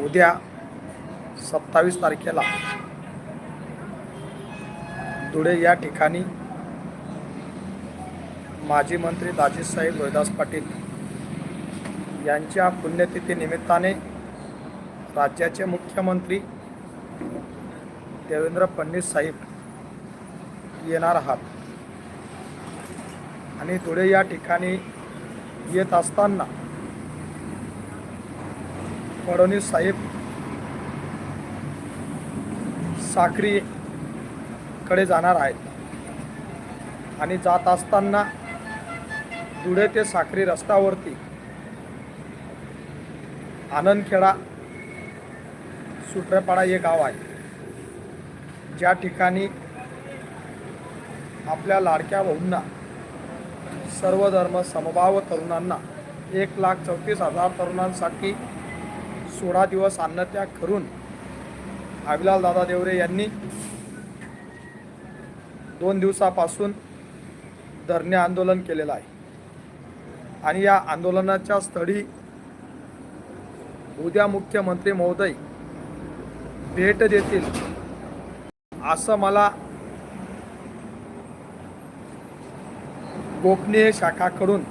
उद्या सत्तावीस तारखेला धुळे या ठिकाणी माजी मंत्री दाजीसाहेब रोहिदास पाटील यांच्या पुण्यतिथी निमित्ताने राज्याचे मुख्यमंत्री देवेंद्र फडणवीस साहेब येणार आहात. आणि धुळे या ठिकाणी येत असताना फडणवीस साहेब साखरीकडे जाणार आहेत. आणि जात असताना धुळे ते साखरी रस्त्यावरती आनंदखेडा सुट्रेपाडा हे गाव आहे. ज्या ठिकाणी आपल्या लाडक्या भाऊंना सर्व धर्म समभाव तरुणांना एक लाख चौतीस हजार तरुणांसाठी सोळा दिवस अन्नत्याग करून अविलाल दादा देवरे यांनी दोन दिवसापासून धरणे आंदोलन केलेलं आहे. आणि या आंदोलनाच्या स्थळी उद्या मुख्यमंत्री महोदय भेट देतील असं मला गोपनीय शाखाकडून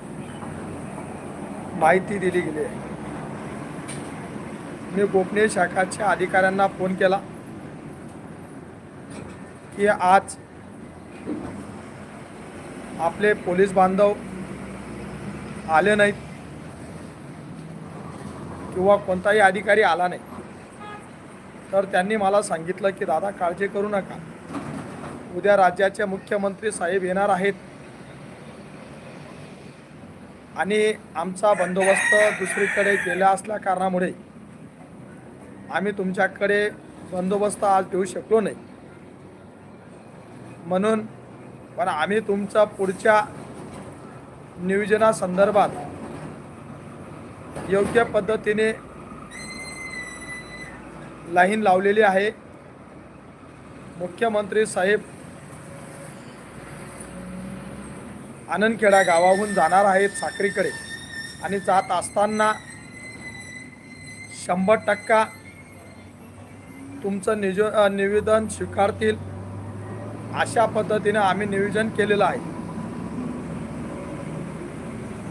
माहिती दिली गेली आहे. मी गोपनीय शाखाच्या अधिकाऱ्यांना फोन केला की आज आपले पोलीस बांधव आले नाहीत किंवा कोणताही अधिकारी आला नाही. तर त्यांनी मला सांगितलं की दादा काळजी करू नका. उद्या राज्याचे मुख्यमंत्री साहेब येणार आहेत आणि आमचा बंदोबस्त दुसरीकडे गेला असल्या कारणामुळे आम्ही तुमच्याकडे बंदोबस्त आज ठेवू शकलो नाही. म्हणून पण आम्ही तुमचा पुढच्या नियोजनासंदर्भात योग्य पद्धतीने लाईन लावलेली आहे. मुख्यमंत्री साहेब आनंदखेडा गावाहून जाणार आहेत साखरीकडे आणि जात असताना शंभर टक्का तुमचं निज निवेदन स्वीकारतील अशा पद्धतीने आम्ही नियोजन केलेलं आहे.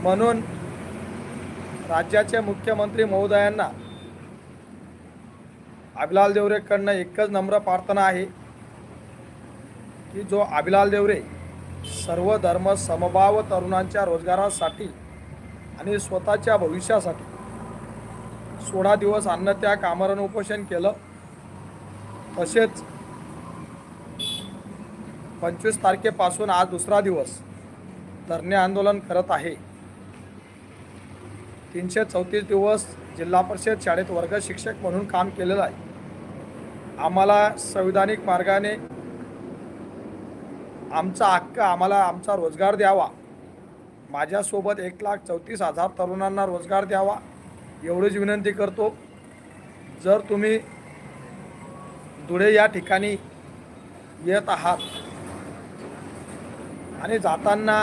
म्हणून राज्याचे मुख्यमंत्री महोदयांना अभिलाल देवरेकडनं एकच नम्र प्रार्थना आहे की जो अभिलाल देवरे सर्व धर्म समभाव तरुणांच्या रोजगारासाठी आणि स्वतःच्या भविष्यासाठी सोळा दिवस अन्नत्याग आमरण उपोषण केलं. तसेच पंचवीस तारखेपासून आज दुसरा दिवस धरणे आंदोलन करत आहे. तीनशे चौतीस दिवस जिल्हा परिषद शाळेत वर्ग शिक्षक म्हणून काम केलेलं आहे. आम्हाला संविधानिक मार्गाने आमचा हक्क आम्हाला आमचा रोजगार द्यावा. माझ्यासोबत एक लाख चौतीस हजार तरुणांना रोजगार द्यावा एवढीच विनंती करतो. जर तुम्ही धुळे या ठिकाणी येत आहात. आणि जाताना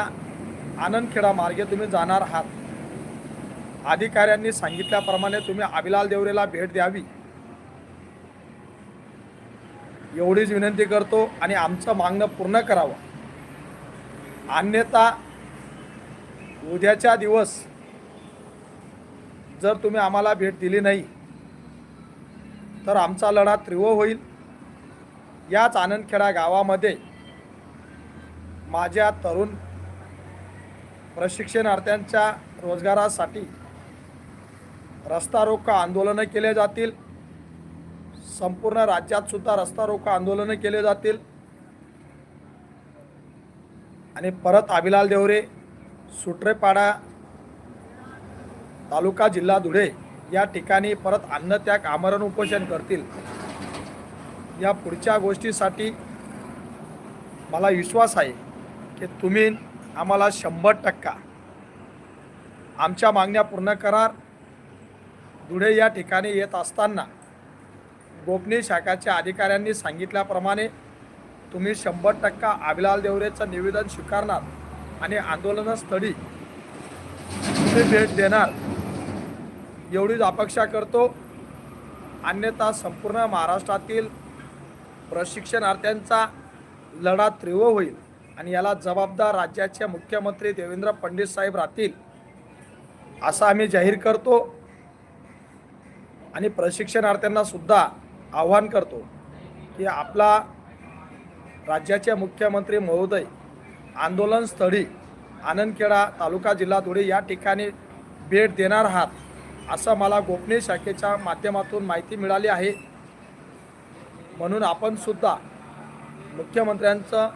आनंदखेडा मार्गे तुम्ही जाणार आहात. अधिकाऱ्यांनी सांगितल्याप्रमाणे तुम्ही आबिलाल देवरेला भेट द्यावी. एवढीच विनंती करतो आणि आमचं मागणं पूर्ण करावं. अन्यथा उद्याच्या दिवस जर तुम्ही आम्हाला भेट दिली नाही तर आमचा लढा तीव्र होईल. याच आनंदखेडा गावामध्ये माझ्या तरुण प्रशिक्षणार्थ्यांच्या रोजगारासाठी रस्ता रोको आंदोलनं केले जातील. संपूर्ण राज्यातसुद्धा रस्ता रोको आंदोलनं केले जातील. आणि परत आभिलाल देवरे सुट्रेपाडा तालुका जिल्हा धुळे या ठिकाणी परत अन्नत्याग आमरण उपोषण करतील. या पुढच्या गोष्टीसाठी मला विश्वास आहे की तुम्ही आम्हाला शंभर टक्का आमच्या मागण्या पूर्ण करार धुळे या ठिकाणी येत असताना गोपनीय शाखाच्या अधिकाऱ्यांनी सांगितल्याप्रमाणे तुम्ही शंभर टक्का अभिलाल देवरेचं निवेदन स्वीकारणार आणि आंदोलनस्थळी भेट देणार एवढीच अपेक्षा करतो. अन्यथा संपूर्ण महाराष्ट्रातील प्रशिक्षणार्थ्यांचा लढा तीव्र होईल आणि याला जबाबदार राज्याचे मुख्यमंत्री देवेंद्र फडणवीस साहेब राहतील असं आम्ही जाहीर करतो आणि प्रशिक्षणार्थ्यांना सुद्धा आव्हान करतो की आपला राज्याचे मुख्यमंत्री महोदय आंदोलनस्थळी आनंदखेडा तालुका जिल्हा धुळे या ठिकाणी भेट देणार आहात असं मला गोपनीय शाखेच्या माध्यमातून माहिती मिळाली आहे. म्हणून आपण सुद्धा मुख्यमंत्र्यांचं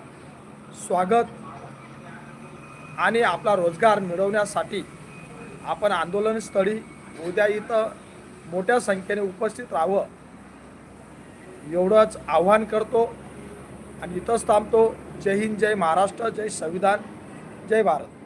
स्वागत आणि आपला रोजगार मिळवण्यासाठी आपण आंदोलनस्थळी उद्या इथं मोठ्या संख्येने उपस्थित राहावं एवढंच आव्हान करतो आणि इथंच थांबतो. जय हिंद जय महाराष्ट्र जय संविधान जय भारत.